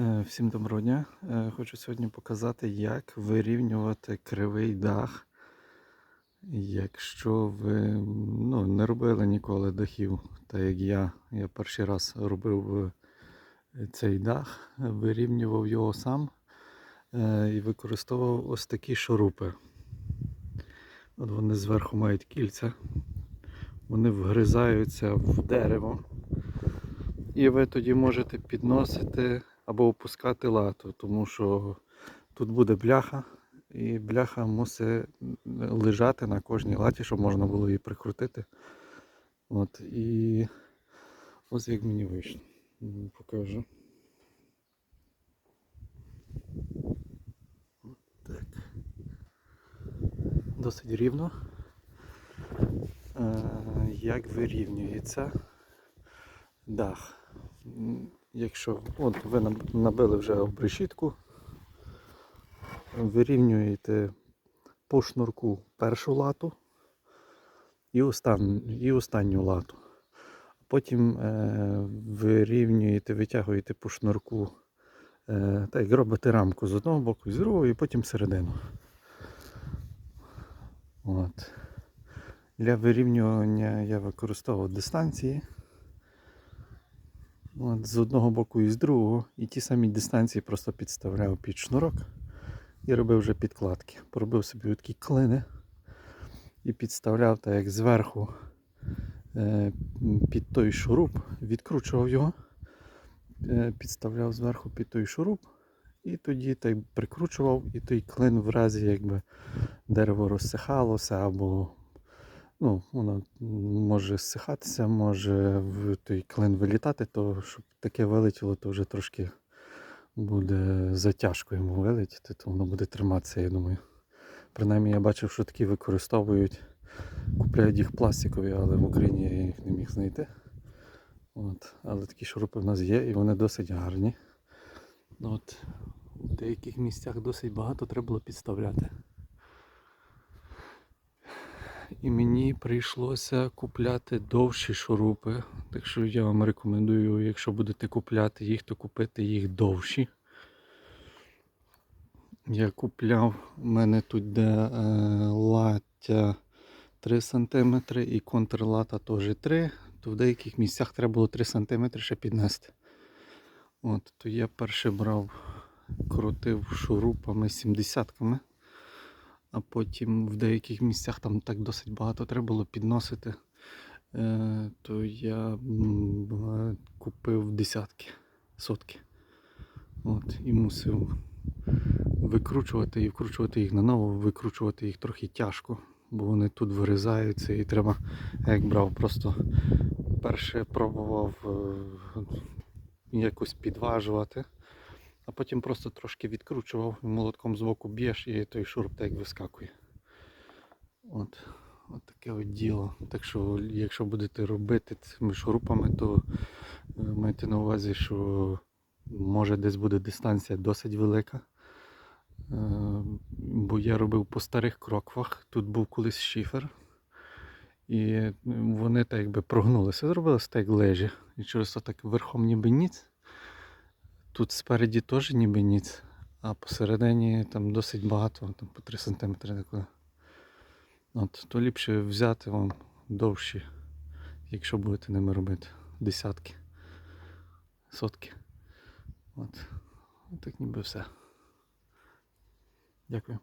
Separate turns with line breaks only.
Е, Всім доброго дня. Е, Хочу сьогодні показати, як вирівнювати кривий дах. Якщо ви ну, не робили ніколи дахів, так як я, я перший раз робив е, цей дах, вирівнював його сам і використовував ось такі шурупи. От вони зверху мають кільця, вони вгризаються в дерево. І ви тоді можете підносити або опускати лату, тому що тут буде бляха, і бляха мусить лежати на кожній латі, щоб можна було її прикрутити. От, і ось як мені вийшло. Покажу. Так. Досить рівно. Е, Як вирівнюється дах. Якщо от ви набили вже обрешітку, вирівнюєте по шнурку першу лату і, остан, і останню лату. Потім е, вирівнюєте, витягуєте по шнурку, е, так як робите рамку з одного боку з другого, і потім середину. От. Для вирівнювання я використовував дистанції. От, з одного боку і з другого. І ті самі дистанції просто підставляв під шнурок і робив вже підкладки. Поробив собі такі клини і підставляв так як зверху е, під той шуруп, відкручував його, е, підставляв зверху під той шуруп, і тоді так прикручував, і той клин в разі якби дерево розсихалося або ну, воно може зсихатися, може в той клин вилітати, то щоб таке вилетіло, то вже трошки буде затяжко йому вилетіти, то воно буде триматися, я думаю. Принаймні я бачив, що такі використовують, купляють їх пластикові, але в Україні я їх не міг знайти. От. Але такі шурупи в нас є і вони досить гарні. От. В деяких місцях досить багато треба було підставляти. І мені прийшлося купляти довші шурупи. Так що я вам рекомендую, якщо будете купляти їх, то купити їх довші. Я купляв, у мене тут де е, лаття 3 см і контрлата теж 3 то в деяких місцях треба було 3 см ще піднести. От, то я перше брав, крутив шурупами 70-ками а потім в деяких місцях там так досить багато треба було підносити, е, то я е, купив десятки, сотки. От, і мусив викручувати і вкручувати їх наново, викручувати їх трохи тяжко, бо вони тут вирізаються і треба, як брав, просто перше пробував е, якось підважувати а потім просто трошки відкручував, молотком збоку б'єш і той шуруп так вискакує. От, от таке от діло. Так що, якщо будете робити цими шурупами, то е, майте на увазі, що може десь буде дистанція досить велика. Е, Бо я робив по старих кроквах, тут був колись шифер. І вони так якби прогнулися, зробилися так лежі. І через то так верхом ніби ніц. Тут спереді теж ніби ніц, а посередині там досить багато, там по 3 см такого. От, то ліпше взяти вам довші, якщо будете ними робити. Десятки, сотки. От. Так ніби все. Дякую.